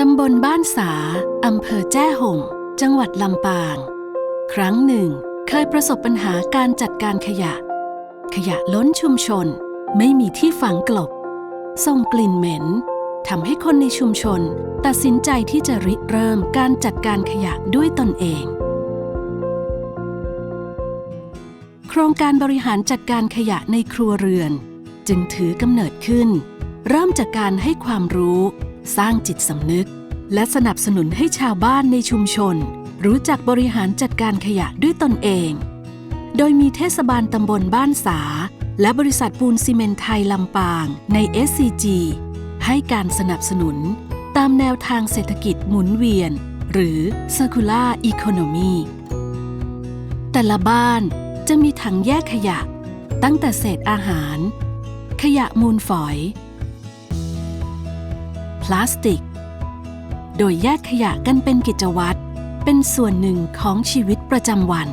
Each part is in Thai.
ตำบลบ้านสา อำเภอแจ้ห่ม จังหวัดลำปาง ครั้งหนึ่ง เคยประสบปัญหาการจัดการขยะ ขยะล้นชุมชน ไม่มีที่ฝังกลบ ส่งกลิ่นเหม็นทำให้คนในชุมชน ตัดสินใจที่จะริเริ่มการจัดการขยะด้วยตนเอง โครงการบริหารจัดการขยะในครัวเรือน จึงถือกำเนิดขึ้น เริ่มจากการให้ความรู้ สร้างจิตสำนึก และสนับสนุนให้ชาวบ้านในชุมชน รู้จักบริหารจัดการขยะด้วยตนเอง โดยมีเทศบาลตำบลบ้านสา และบริษัทปูนซีเมนไทยลำปางใน SCG ให้การสนับสนุน ตามแนวทางเศรษฐกิจหมุนเวียน หรือ Circular Economy แต่ละบ้านจะมีถังแยกขยะ ตั้งแต่เศษอาหาร ขยะมูลฝอย พลาสติก โดยแยกขยะกันเป็นกิจวัตร เป็นส่วนหนึ่งของชีวิตประจำวัน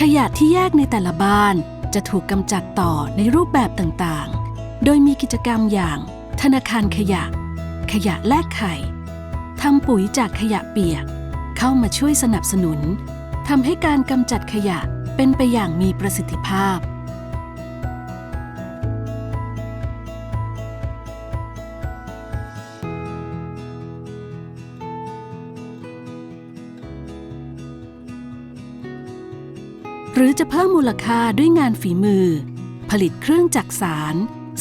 ขยะที่แยกในแต่ละบ้านจะถูกกำจัดต่อในรูปแบบต่างๆ โดยมีกิจกรรมอย่าง ธนาคารขยะ ขยะแลกไข่ทำปุ๋ยจากขยะเปียก เข้ามาช่วยสนับสนุนทำให้การกำจัดขยะเป็นไปอย่างมีประสิทธิภาพ หรือจะเพิ่มมูลค่าด้วยงานฝีมือ ผลิตเครื่องจักสาร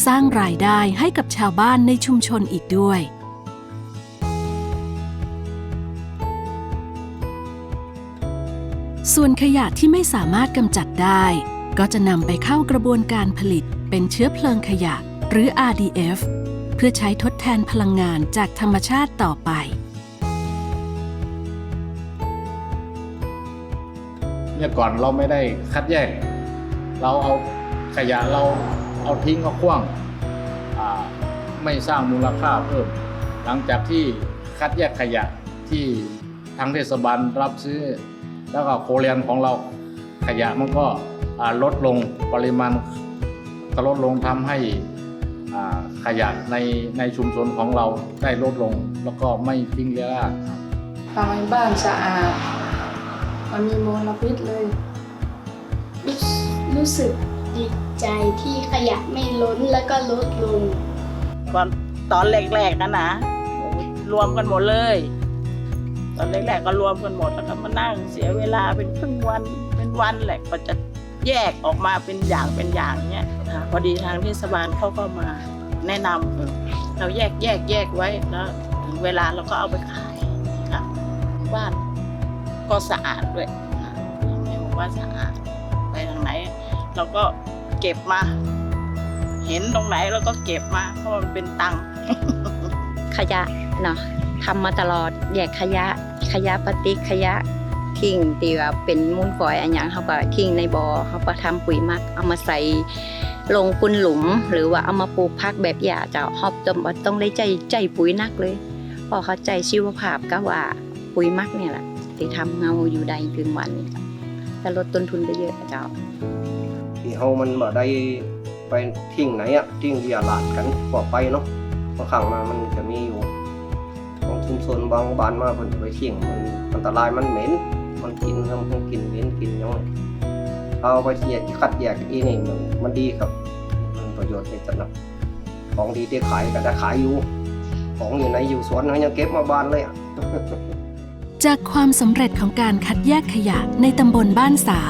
สร้างรายได้ให้กับชาวบ้านในชุมชนอีกด้วย ส่วนขยะที่ไม่สามารถกำจัดได้ ก็จะนำไปเข้ากระบวนการผลิตเป็นเชื้อเพลิงขยะหรือ RDF เพื่อใช้ทดแทนพลังงานจากธรรมชาติต่อไป เมื่อก่อนเราไม่ได้คัดแยก เราเอาขยะเราเอาทิ้งเอาขว้างไม่สร้างมูลค่าเพิ่ม หลังจากที่คัดแยกขยะที่ทางเทศบาลรับซื้อ แล้วก็โคเรียนของเราขยะมันก็ลดลงปริมาณก็ลดลงทำให้ขยะในในชุมชนของเราได้ลดลง แล้วก็ไม่ทิ้งเยอะครับทำให้บ้านสะอาด มันมีมลพิษเลยรู้สึกรู้สึกดีใจที่ขยะไม่ล้นแล้วก็ลดลงก่อนตอนแรกๆนะนะรวมกันหมดเลย ตอนแรกๆก็รวมกันหมดแล้วก็มานั่งเสียเวลาเป็นครึ่งวันเป็นวันแหละก็จะแยกออกมาเป็นอย่างเป็นอย่างเนี้ยพอดีทางเทศบาลเขาก็มาแนะนำเออเราแยกแยกแยกไว้แล้วถึงเวลาเราก็เอาไปขาย ก็สะอาดด้วยค่ะไม่บอกว่าสะอาดไปทางไหน เราก็เก็บมา เห็นตรงไหนเราก็เก็บมา เพราะมันเป็นตังค์ขยะเนาะทำมาตลอดแยกขยะขยะพลาสติกขยะทิ้งที่ว่าเป็นมูลฝอยอันยังเขาก็ทิ้งในบ่อเขาก็ทำปุ๋ยมักเอามาใส่ลงปุนหลุม หรือว่าเอามาปลูกพักแบบหยาเจ้าฮอบจำบ่ต้องได้ใจใจปุ๋ยนักเลยเพอเขาใจชีวภาพก็ว่าปุ๋ยมักเนี่ยแหละ ที่ทำเงาอยู่ได้ถึงวันนี้แต่ลดต้นทุนได้เยอะเจ้า ที่เฮามันบ่ได้ไปทิ้งไหนอะทิ้งเรียลาดกันปลอไปเนาะบางครั้งมามันจะมีอยู่ของชุมชนบางบ้านมาเพิ่นไปทิ้งมันอันตรายมันเหม็น มันกินแล้วมันกินเหม็นกินยังเอาไปแยกคัดแยกอีนี่มันมันดีครับ มันประโยชน์ในสำหรับของดีที่ขายก็จะขายอยู่ ของอยู่ในอยู่สวนเขายังเก็บมาบ้านเลยอะ จากความสำเร็จของการคัดแยกขยะในตำบลบ้านสา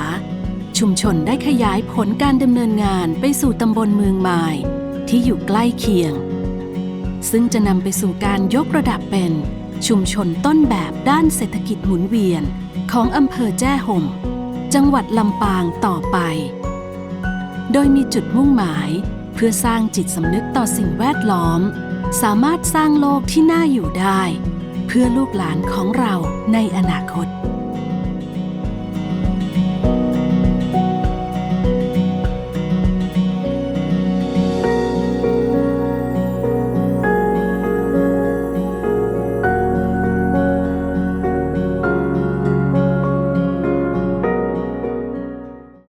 ชุมชนได้ขยายผลการดำเนินงานไปสู่ตำบลเมืองมายที่อยู่ใกล้เคียง ซึ่งจะนำไปสู่การยกระดับเป็นชุมชนต้นแบบด้านเศรษฐกิจหมุนเวียนของอำเภอแจ้ห่ม จังหวัดลำปางต่อไป โดยมีจุดมุ่งหมายเพื่อสร้างจิตสำนึกต่อสิ่งแวดล้อม สามารถสร้างโลกที่น่าอยู่ได้ เพื่อลูกหลานของเราในอนาคต